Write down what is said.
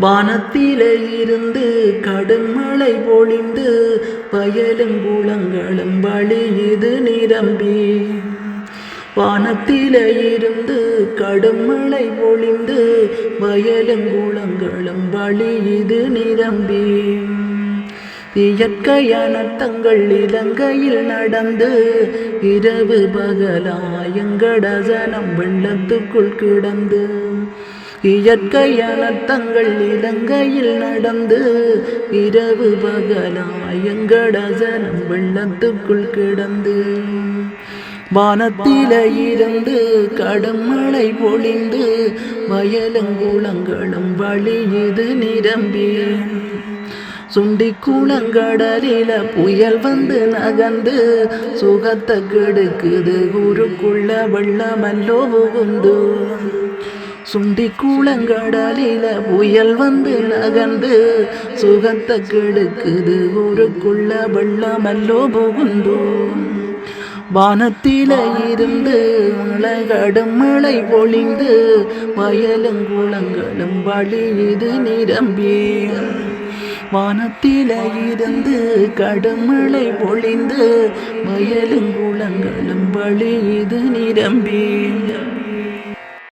வானத்திலே இருந்து கடும் மழை பொழிந்து வயலும் குளங்களும் வழியுது நிரம்பி. வானத்திலே இருந்து கடும் மழை பொழிந்து வயலும் குளங்களும் வழியுது நிரம்பி. இயற்கையான தங்கள் இலங்கையில் நடந்து இரவு பகலாயங்கடசனம் வெள்ளத்துக்குள் கிடந்து. இயற்கையான தங்கள் இலங்கையில் நடந்து இரவு பகலாயங்கடசனம் வெள்ளத்துக்குள் கிடந்து வானத்தில இருந்து கடமழை மழை பொழிந்து வயலுங்குளங்களும் வழியுது நிரம்பி சுண்டி கூழங்கடலில புயல் வந்து நகர்ந்து சுகத்தை கெடுக்குது ஊருக்குள்ள வெள்ளமல்லோ புகுந்து சுண்டி கூளங்கடலில புயல் வந்து நகர்ந்து சுகத்தை கெடுக்குது ஊருக்குள்ள வெள்ளமல்லோ புகுந்தோம் வானத்தில இருந்து மழை மழை பொழிந்து வயலும் குளங்களும் வழியுது நிரம்பி. வானத்தில இருந்து கடுமழை பொழிந்து வயலும் குளங்களும் வழியுது நிரம்பி.